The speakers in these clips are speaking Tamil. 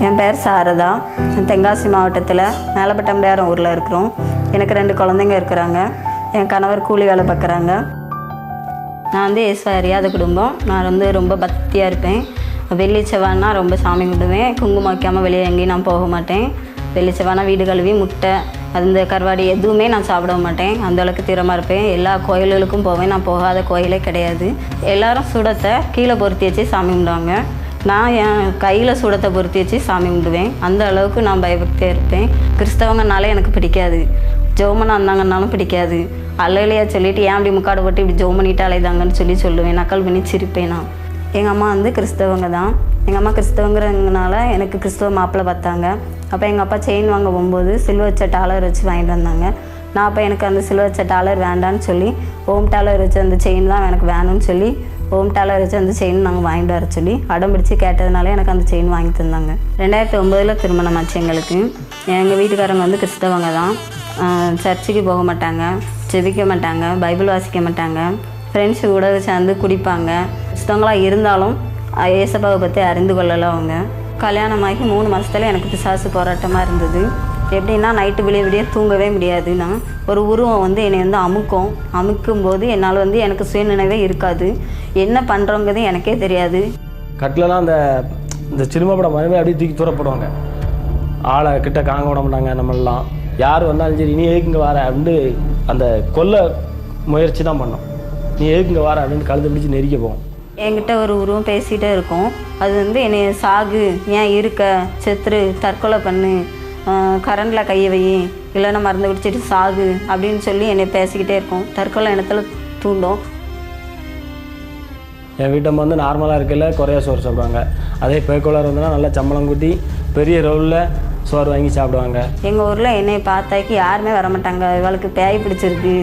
என் பேர் சாரதா. தென்காசி மாவட்டத்தில் மேலப்பட்டம்படியாரம் ஊரில் இருக்கிறோம். எனக்கு ரெண்டு குழந்தைங்க இருக்கிறாங்க. என் கணவர் கூலி வேலை பார்க்குறாங்க நான் வந்து ஏசு அறியாத குடும்பம். நான் வந்து ரொம்ப பக்தியாக இருப்பேன். வெள்ளி செவ்வாய்னா ரொம்ப சாமி கும்பிடுவேன். குங்குமம் வைக்காமல் வெளியே எங்கேயும் நான் போக மாட்டேன். வெள்ளி செவ்வாய்னா வீடு கழுவி முட்டை அந்த கருவாடி எதுவுமே நான் சாப்பிட மாட்டேன். அந்த அளவுக்கு இருப்பேன். எல்லா கோயில்களுக்கும் போவேன். நான் போகாத கோயிலே கிடையாது. எல்லாரும் சுடத்தை கீழே பொருத்தி வச்சு சாமி கும்பிடுவாங்க. நான் என் கையில் சுடத்தை பொருத்தி வச்சு சாமி கும்பிடுவேன். அந்த அளவுக்கு நான் பயபக்தியாக இருப்பேன். கிறிஸ்தவங்கனாலே எனக்கு பிடிக்காது. ஜோமன் வந்தாங்கன்னாலும் பிடிக்காது. அல்லையா சொல்லிட்டு ஏன் அப்படி முக்காடு போட்டு இப்படி ஜோம் பண்ணிட்டு அலைதாங்கன்னு சொல்லி சொல்லுவேன். நக்கல் பண்ணி சிரிப்பேன் நான். எங்கள் அம்மா வந்து கிறிஸ்தவங்க தான். எங்கள் அம்மா கிறிஸ்தவங்கிறதுனால எனக்கு கிறிஸ்தவ மாப்பிள்ளை பார்த்தாங்க. அப்போ எங்கள் அப்பா செயின் வாங்க போகும்போது சில்வர் வச்ச டாலர் வச்சு வாங்கிட்டு வந்தாங்க. நான் அப்போ எனக்கு அந்த சில்வர் வச்ச டாலர் வேண்டான்னு சொல்லி ஓம் டாலர் வச்ச அந்த செயின் தான் எனக்கு வேணும்னு சொல்லி ஓம் டாலர் வச்சு அந்த செயின் நாங்கள் வாங்கிட்டு வர சொல்லி அடம் பிடிச்சி கேட்டதுனால எனக்கு அந்த செயின் வாங்கி தந்தாங்க. ரெண்டாயிரத்தி ஒம்பதில் திருமணம் ஆச்சு எங்களுக்கு. எங்கள் வீட்டுக்காரங்க வந்து கிறிஸ்தவங்க தான். சர்ச்சுக்கு போக மாட்டாங்க ஜெபிக்க மாட்டாங்க பைபிள் வாசிக்க மாட்டாங்க. ஃப்ரெண்ட்ஸ் கூட சேர்ந்து குடிப்பாங்க. கிறிஸ்தவங்களாக இருந்தாலும் ஏசப்பாவை பற்றி அறிந்து கொள்ளலை அவங்க. கல்யாணமாகி மூணு மாதத்துல எனக்கு பிசாசு போராட்டமாக இருந்தது. எப்படின்னா நைட்டு விடிய விடிய தூங்கவே முடியாது நான் ஒரு உருவம் வந்து என்னை வந்து அமுக்கும். அமுக்கும் போது என்னால் வந்து எனக்கு சுயநினைவே இருக்காது. என்ன பண்ணுறோங்கிறது எனக்கே தெரியாது. கட்டிலலாம் அந்த இந்த சினிமா படம் மாதிரி அப்படியே தூக்கி தூரப்படுவாங்க ஆளை கிட்ட காங்க விட மாட்டாங்க நம்மளாம் யார் வந்தாலும் சரி நீ எதுக்கு இங்கே வர? அப்படின்ட்டு அந்த கொல்ல முயற்சி தான் பண்ணோம். நீ எதுக்கு இங்கே வர? அப்படின்னு கழுத்து பிடிச்சி நெரிக்க போவோம். என்கிட்ட ஒரு உருவம் பேசிகிட்டே இருக்கும். அது வந்து என்னை சாகு ஏன் இருக்க? செத்துரு தற்கொலை பண்ணு. கரண்டில் கையை வை. இல்லைன்னா மருந்து குடிச்சிட்டு சாகு அப்படின்னு சொல்லி என்னை பேசிக்கிட்டே இருக்கும். தற்கொலை எண்ணத்தில் தூண்டும். என் வீட்டம்மா வந்து நார்மலாக இருக்கல குறையா சோறு சாப்பிடுவாங்க. அதே பேக்கோலர் வந்தோன்னா நல்லா சம்பளம் கூட்டி பெரிய ரோலில் சோறு வாங்கி சாப்பிடுவாங்க. எங்கள் ஊரில் என்னை பார்த்தாக்கி யாருமே வரமாட்டாங்க. இவளுக்கு பேய் பிடிச்சிருக்கு.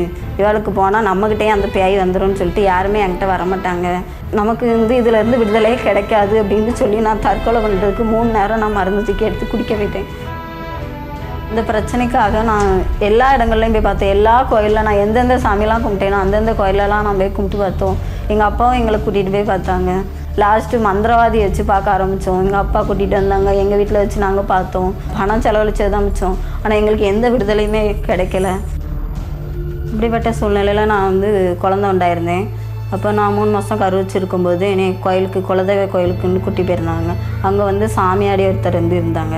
இவளுக்கு போனால் நம்மக்கிட்டே அந்த பேய் வந்துரும்னு சொல்லிட்டு யாருமே என்கிட்ட வரமாட்டாங்க. நமக்கு வந்து இதுலேருந்து விடுதலையே கிடைக்காது அப்படின்னு சொல்லி நான் தற்கொலை பண்ணுறதுக்கு மூணு நேரம் நான் மருந்து தூக்கி எடுத்து குடிக்க போயிட்டேன் இந்த பிரச்சனைக்காக நான் எல்லா இடங்கள்லையும் போய் பார்த்தேன். எல்லா கோயிலில் நான் எந்தெந்த சாமிலாம் கும்பிட்டேனோ அந்தந்த கோயிலெல்லாம் நான் போய் கும்பிட்டு பார்த்தோம். எங்கள் அப்பாவும் எங்களை கூட்டிகிட்டு போய் பார்த்தாங்க. லாஸ்ட்டு மந்திரவாதி வச்சு பார்க்க ஆரம்பித்தோம் எங்கள் அப்பா கூட்டிகிட்டு வந்தாங்க. எங்கள் வீட்டில் வச்சு நாங்கள் பார்த்தோம். பணம் செலவழிச்சது தான் மிச்சம். ஆனால் எங்களுக்கு எந்த விடுதலையுமே கிடைக்கல. இப்படிப்பட்ட சூழ்நிலையில் நான் வந்து குழந்த உண்டாயிருந்தேன். அப்போ நான் மூணு மாதம் கரு வச்சுருக்கும்போது என்னை கோயிலுக்கு குலதெய்வ கோயிலுக்குன்னு கூட்டி போயிருந்தாங்க. அங்கே வந்து சாமியாடி ஒருத்தர் வந்து இருந்தாங்க.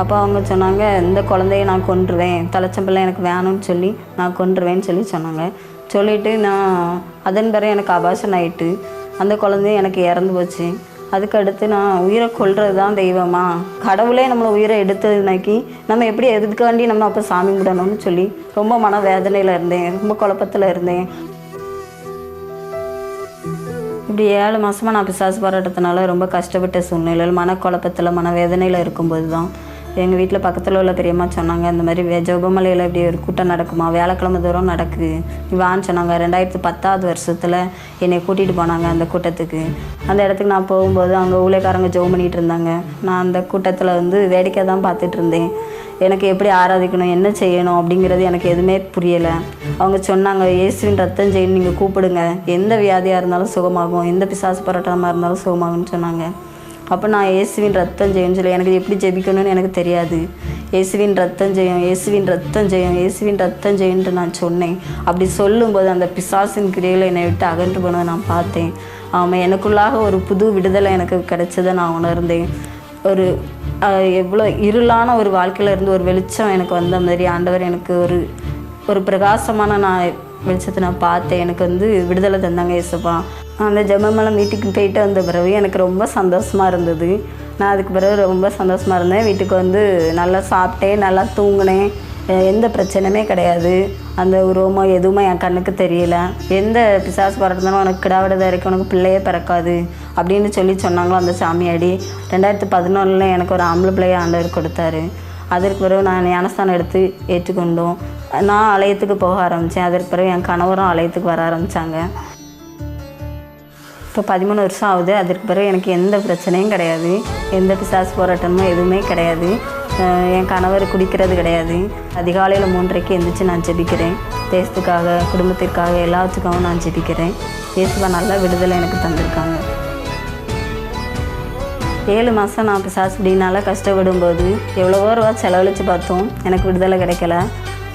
அப்போ அவங்க சொன்னாங்க இந்த குழந்தைய நான் கொன்றுவேன். தலைச்சம்பிள்ளை எனக்கு வேணும்னு சொல்லி நான் கொன்றுவேன்னு சொல்லி சொன்னாங்க. சொல்லிவிட்டு நான் அதன் பிறகு எனக்கு அபாஷன் ஆகிட்டு அந்த குழந்தைய எனக்கு இறந்து போச்சு. அதுக்கடுத்து நான் உயிரை கொள்வது தான் தெய்வமா? கடவுளே நம்மளை உயிரை எடுத்ததுனாக்கி நம்ம எப்படி எதுக்காண்டி நம்ம அப்போ சாமி கும்பிடணும்னு சொல்லி ரொம்ப மன வேதனையில் இருந்தேன். ரொம்ப குழப்பத்தில் இருந்தேன். இப்படி ஏழு மாதமாக நான் பிசாசு போராட்டத்தினால ரொம்ப கஷ்டப்பட்ட சூழ்நிலையில் மனக்குழப்பத்தில் மனவேதனையில் இருக்கும்போது தான் எங்கள் வீட்டில் பக்கத்தில் உள்ள பெரியம்மா சொன்னாங்க இந்த மாதிரி வே- ஜெபமலையில் இப்படி ஒரு கூட்டம் நடக்குமா? வியாழக்கிழமை தூரம் நடக்குது வான்னு சொன்னாங்க. ரெண்டாயிரத்து பத்தாவது வருஷத்தில் என்னை கூட்டிகிட்டு போனாங்க அந்த கூட்டத்துக்கு. அந்த இடத்துக்கு நான் போகும்போது அங்கே ஊழியக்காரங்க ஜெபம் பண்ணிகிட்டு இருந்தாங்க. நான் அந்த கூட்டத்தில் வந்து வேடிக்கை தான் பார்த்துட்டு இருந்தேன். எனக்கு எப்படி ஆராதிக்கணும் என்ன செய்யணும் அப்படிங்கிறது எனக்கு எதுவுமே புரியலை. அவங்க சொன்னாங்க இயேசுவின் ரத்தம் செய்யணும் நீங்கள் கூப்பிடுங்க. எந்த வியாதியாக இருந்தாலும் சுகமாகும். எந்த பிசாசு போராட்டமாக இருந்தாலும் சுகமாகும்னு சொன்னாங்க. அப்போ நான் இயேசுவின் ரத்தம் ஜெயம் சொல்லி எனக்கு எப்படி ஜெபிக்கணும்னு எனக்கு தெரியாது. இயேசுவின் ரத்தம் செய்யும் இயேசுவின் ரத்தம் ஜெயம் இயேசுவின் ரத்தம் செய்யுன்ட்டு நான் சொன்னேன். அப்படி சொல்லும்போது அந்த பிசாசின் கிரையில் என்னை விட்டு அகன்று போனதை நான் பார்த்தேன். ஆமாம் எனக்குள்ளாக ஒரு புது விடுதலை எனக்கு கிடைச்சதை நான் உணர்ந்தேன். ஒரு எவ்வளோ இருளான ஒரு வாழ்க்கையில இருந்து ஒரு வெளிச்சம் எனக்கு வந்த மாதிரி ஆண்டவர் எனக்கு ஒரு ஒரு பிரகாசமான நான் வெளிச்சத்தை நான் பார்த்தேன். எனக்கு வந்து விடுதலை தந்தாங்க ஏசப்பா அந்த ஜெபமலம் வீட்டுக்கு போயிட்டு வந்த பிறகு எனக்கு ரொம்ப சந்தோஷமாக இருந்தது. நான் அதுக்கு பிறகு ரொம்ப சந்தோஷமாக இருந்தேன். வீட்டுக்கு வந்து நல்லா சாப்பிட்டேன் நல்லா தூங்கினேன். எந்த பிரச்சனையுமே கிடையாது. அந்த உருவமோ எதுவுமே என் கண்ணுக்கு தெரியல. எந்த பிசாசு பிறந்தாலும் உனக்கு கிடாவிடதாக வரைக்கும் உனக்கு பிள்ளையே பிறக்காது அப்படின்னு சொல்லி சொன்னாங்களோ அந்த சாமியாடி ரெண்டாயிரத்து பதினொன்றில் எனக்கு ஒரு ஆம்பளை பிள்ளையை ஆண்டவர் கொடுத்தாரு. அதற்கு பிறகு நான் ஞானஸ்தானம் எடுத்து ஏற்றுக்கொண்டோம். நான் ஆலயத்துக்கு போக ஆரம்பித்தேன் அதற்கு பிறகு என் கணவரும் ஆலயத்துக்கு வர ஆரம்பித்தாங்க இப்போ பதிமூணு வருஷம் ஆகுது. அதற்கு பிறகு எனக்கு எந்த பிரச்சனையும் கிடையாது. எந்த பிசாசு போராட்டமும் எதுவுமே கிடையாது. என் கணவர் குடிக்கிறது கிடையாது. அதிகாலையில் மூன்றரைக்கு எந்திரிச்சு நான் ஜெபிக்கிறேன். தேசத்துக்காக குடும்பத்திற்காக எல்லாத்துக்காகவும் நான் ஜெபிக்கிறேன். இயேசுவா நல்ல விடுதலை எனக்கு தந்திருக்காங்க. ஏழு மாதம் நான் பிசாசுடினால கஷ்டப்படும் போது எவ்வளவோ ரூபா செலவழித்து பார்த்தோம். எனக்கு விடுதலை கிடைக்கல.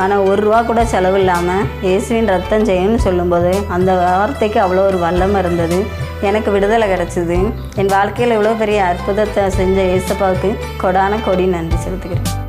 ஆனால் ஒரு ரூபா கூட செலவு இல்லாமல் இயேசுவின் ரத்தம் செய்யும்னு சொல்லும்போது அந்த வார்த்தைக்கு அவ்வளோ ஒரு வல்லமை இருந்தது. எனக்கு விடுதலை கிடச்சிது. என் வாழ்க்கையில் இவ்வளோ பெரிய அற்புதத்தை செஞ்ச இயேசப்பாவுக்கு கொடான கொடி நன்றி செலுத்துகிறேன்.